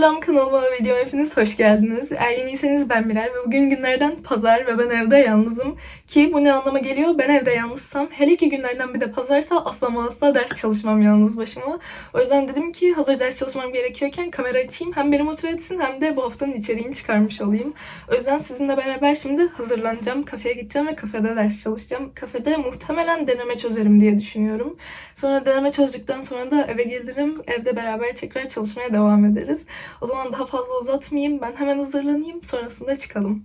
Selam kanalıma ve videoma hepiniz hoş geldiniz. Eğer yeniyseniz ben Miray ve bugün günlerden pazar ve ben evde yalnızım. Ki bu ne anlama geliyor? Ben evde yalnızsam hele ki günlerden bir de pazarsa asla asla ders çalışmam yalnız başıma. O yüzden dedim ki hazır ders çalışmam gerekiyorken kamera açayım. Hem beni motive etsin hem de bu haftanın içeriğini çıkarmış olayım. O yüzden sizinle beraber şimdi hazırlanacağım. Kafeye gideceğim ve kafede ders çalışacağım. Kafede muhtemelen deneme çözerim diye düşünüyorum. Sonra deneme çözdükten sonra da eve gelirim. Evde beraber tekrar çalışmaya devam ederiz. O zaman daha fazla uzatmayayım. Ben hemen hazırlanayım. Sonrasında çıkalım.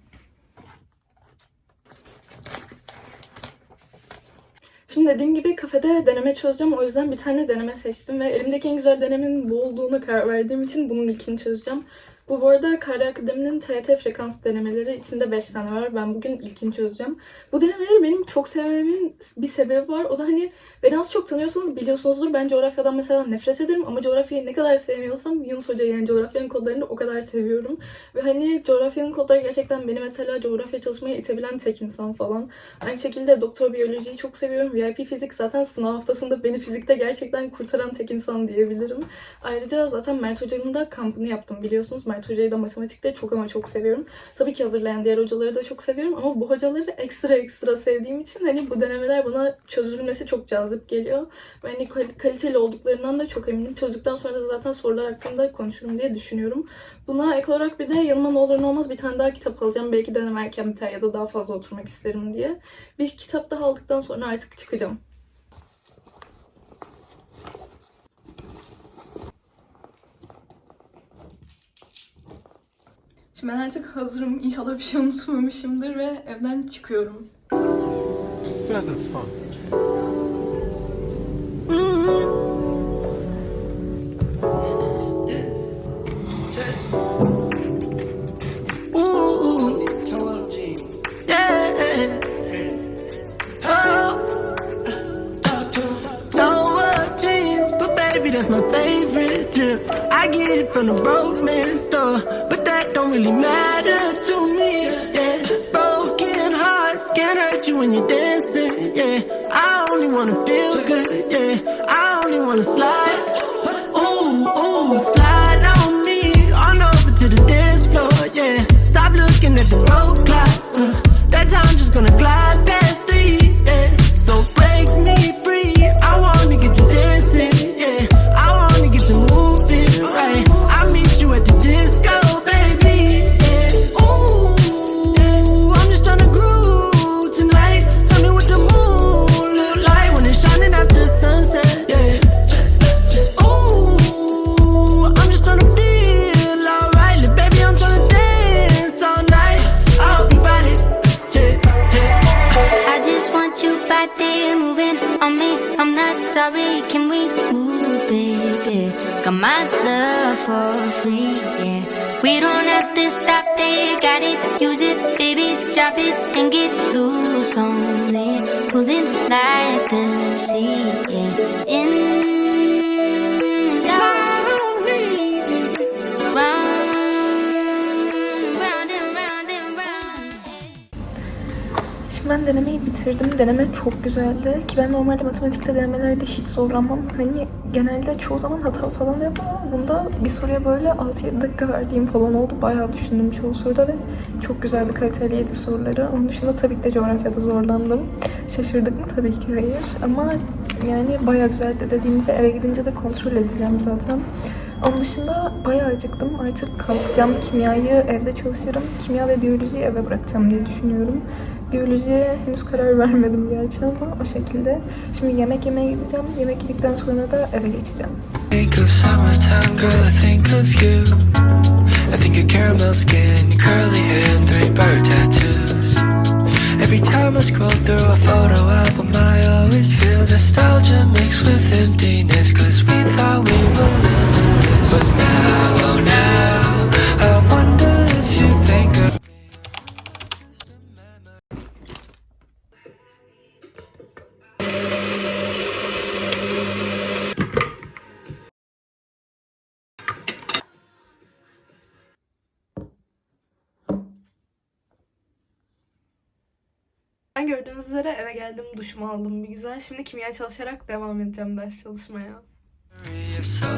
Şimdi dediğim gibi kafede deneme çözeceğim. O yüzden bir tane deneme seçtim ve elimdeki en güzel denemenin bu olduğuna karar verdiğim için bunun ilkini çözeceğim. Bu arada Kare Akademi'nin TET frekans denemeleri içinde 5 tane var. Ben bugün ilkini çözeceğim. Bu denemeleri benim çok sevmemin bir sebebi var. O da hani beni az çok tanıyorsanız biliyorsunuzdur. Ben coğrafyadan mesela nefret ederim ama coğrafyayı ne kadar sevmiyorsam Yunus Hoca yani coğrafyanın kodlarını o kadar seviyorum. Ve hani coğrafyanın kodları gerçekten beni mesela coğrafya çalışmaya itebilen tek insan falan. Aynı şekilde doktor biyolojiyi çok seviyorum. VIP fizik zaten sınav haftasında beni fizikte gerçekten kurtaran tek insan diyebilirim. Ayrıca zaten Mert Hoca'nın da kampını yaptım biliyorsunuz. Mert Hoca'yı da matematikte çok ama çok seviyorum. Tabii ki hazırlayan diğer hocaları da çok seviyorum ama bu hocaları ekstra ekstra sevdiğim için hani bu denemeler bana çözülmesi çok cazip geliyor. Ve hani kal- kaliteli olduklarından da çok eminim. Çözdükten sonra da zaten sorular hakkında konuşurum diye düşünüyorum. Buna ek olarak bir de yanıma olur ne olmaz bir tane daha kitap alacağım. Belki deneme erken biter ya da daha fazla oturmak isterim diye. Bir kitap daha aldıktan sonra artık çıkacağım. Şimdi ben artık hazırım. İnşallah bir şey unutmamışımdır ve evden çıkıyorum. Feather funk. Ooh, yeah. Oh, Toe jeans, but baby, that's my favorite drip. I get it from the broke man store, don't really matter to me. Yeah, broken hearts can't hurt you when you're dancing. Yeah, I only wanna feel good. Yeah, I only wanna slide. Ooh, ooh, slide on me. I'm not sorry, can we move, baby? Got my love for free, yeah. We don't have to stop there, got it, use it, baby, drop it and get loose on me. Pulling like the sea, yeah. Ben denemeyi bitirdim. Deneme çok güzeldi. Ki ben normalde matematikte denemelerde hiç zorlanmam. Hani genelde çoğu zaman hata falan yapmam ama bunda bir soruya böyle 6-7 dakika verdiğim falan oldu. Bayağı düşündüm çoğu soruda ve çok güzel bir kaliteliydi soruları. Onun dışında tabii ki de coğrafyada zorlandım. Şaşırdık mı? Tabii ki hayır. Ama yani bayağı güzeldi. Dediğim gibi eve gidince de kontrol edeceğim zaten. Onun dışında bayağı acıktım. Artık kalkacağım. Kimyayı evde çalışırım. Kimya ve biyolojiyi eve bırakacağım diye düşünüyorum. Biyolojiye henüz karar vermedim gerçi ama o şekilde. Şimdi yemek yemeye gideceğim. Yemek yedikten sonra da eve geçeceğim. think of summertime, girl, I think of you. I think of caramel skin, your curly hair, and three bird tattoos. Every time I scroll through a photo album, I always feel nostalgia mixed with emptiness. Cause we thought we were limitless. But now, Ben gördüğünüz üzere eve geldim, duşumu aldım bir güzel. Şimdi kimya çalışarak devam edeceğim ders çalışmaya. So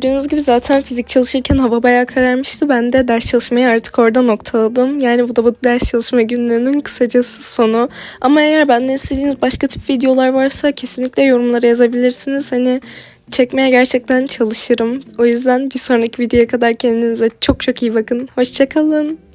gördüğünüz gibi zaten fizik çalışırken hava bayağı kararmıştı. Ben de ders çalışmayı artık orada noktaladım. Yani bu da bu ders çalışma günlüğünün kısacası sonu. Ama eğer benden istediğiniz başka tip videolar varsa kesinlikle yorumlara yazabilirsiniz. Hani çekmeye gerçekten çalışırım. O yüzden bir sonraki videoya kadar kendinize çok çok iyi bakın. Hoşçakalın.